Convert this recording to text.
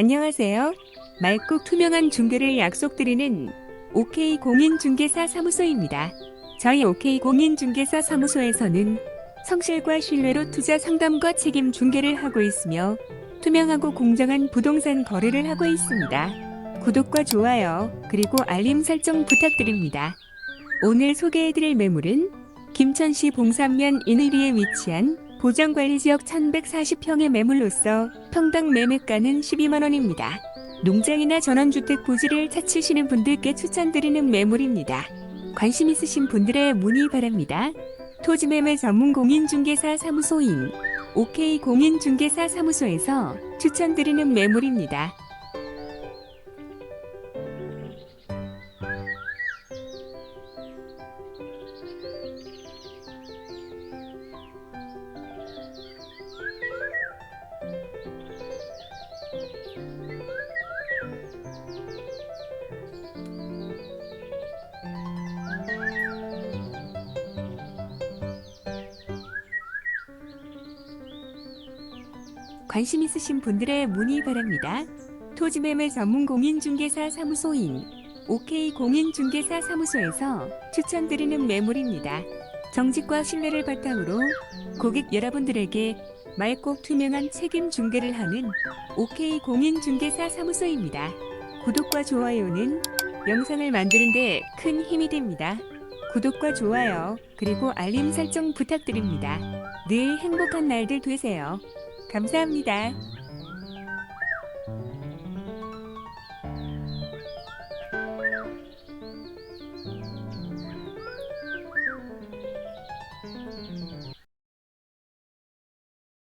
안녕하세요. 맑고 투명한 중개를 약속드리는 OK 공인중개사 사무소입니다. 저희 OK 공인중개사 사무소에서는 성실과 신뢰로 투자 상담과 책임 중개를 하고 있으며 투명하고 공정한 부동산 거래를 하고 있습니다. 구독과 좋아요, 그리고 알림 설정 부탁드립니다. 오늘 소개해드릴 매물은 김천시 봉산면 인의리에 위치한 보정관리지역 1140평의 매물로서 평당 매매가는 12만원입니다. 농장이나 전원주택 부지를 찾으시는 분들께 추천드리는 매물입니다. 관심 있으신 분들의 문의 바랍니다. 토지매매 전문 공인중개사 사무소인 OK 공인중개사 사무소에서 추천드리는 매물입니다. 관심 있으신 분들의 문의 바랍니다. 토지매매 전문 공인중개사 사무소인 OK 공인중개사 사무소에서 추천드리는 매물입니다. 정직과 신뢰를 바탕으로 고객 여러분들에게 맑고 투명한 책임 중개를 하는 OK 공인중개사 사무소입니다. 구독과 좋아요는 영상을 만드는데 큰 힘이 됩니다. 구독과 좋아요, 그리고 알림 설정 부탁드립니다. 늘 행복한 날들 되세요. 감사합니다.